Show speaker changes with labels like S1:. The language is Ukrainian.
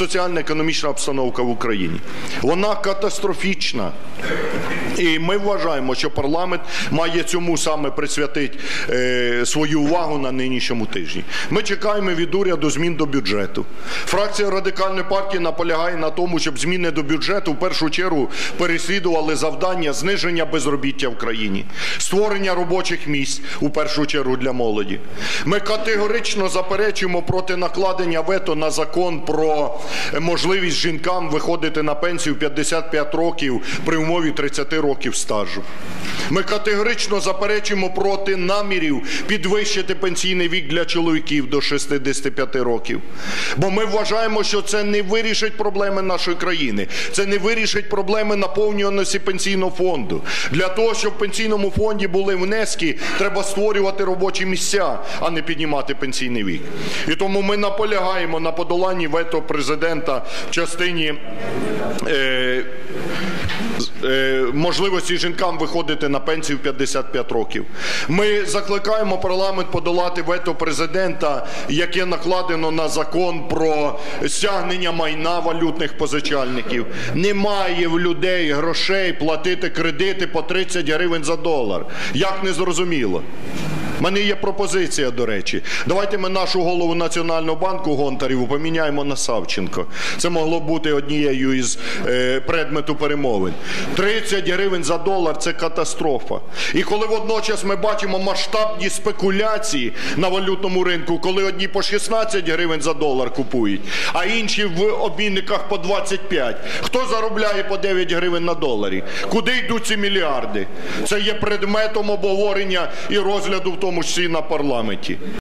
S1: соціально-економічна обстановка в Україні. Вона катастрофічна. І ми вважаємо, що парламент має цьому саме присвятити е, свою увагу на нинішньому тижні. Ми чекаємо від уряду змін до бюджету. Фракція радикальної партії наполягає на тому, щоб зміни до бюджету в першу чергу переслідували завдання зниження безробіття в країні, створення робочих місць у першу чергу для молоді. Ми категорично заперечуємо проти накладення вето на закон про можливість жінкам виходити на пенсію в 55 років при умові 30 років стажу. Ми категорично заперечуємо проти намірів підвищити пенсійний вік для чоловіків до 65 років. Бо ми вважаємо, що це не вирішить проблеми нашої країни, це не вирішить проблеми наповнюваності пенсійного фонду. Для того, щоб в пенсійному фонді були внески, треба створювати робочі місця, а не піднімати пенсійний вік. І тому ми наполягаємо на подоланні вето президента в частині. Е, е, можливості жінкам виходити на пенсію в 55 років. Ми закликаємо парламент подолати вето президента, яке накладено на закон про стягнення майна валютних позичальників. Немає в людей грошей платити кредити по 30 гривень за долар. Як не зрозуміло. Мене є пропозиція, до речі. Давайте ми нашу голову Національного банку Гонтарєву поміняємо на Савченко. Це могло бути однією із е, предмету перемовин. 30 гривень за долар це катастрофа. І коли водночас ми бачимо масштабні спекуляції на валютному ринку, коли одні по 16 гривень за долар купують, а інші в обмінниках по 25. Хто заробляє по 9 гривень на доларі? Куди йдуть ці мільярди? Це є предметом обговорення і розгляду в тому числі на парламенті.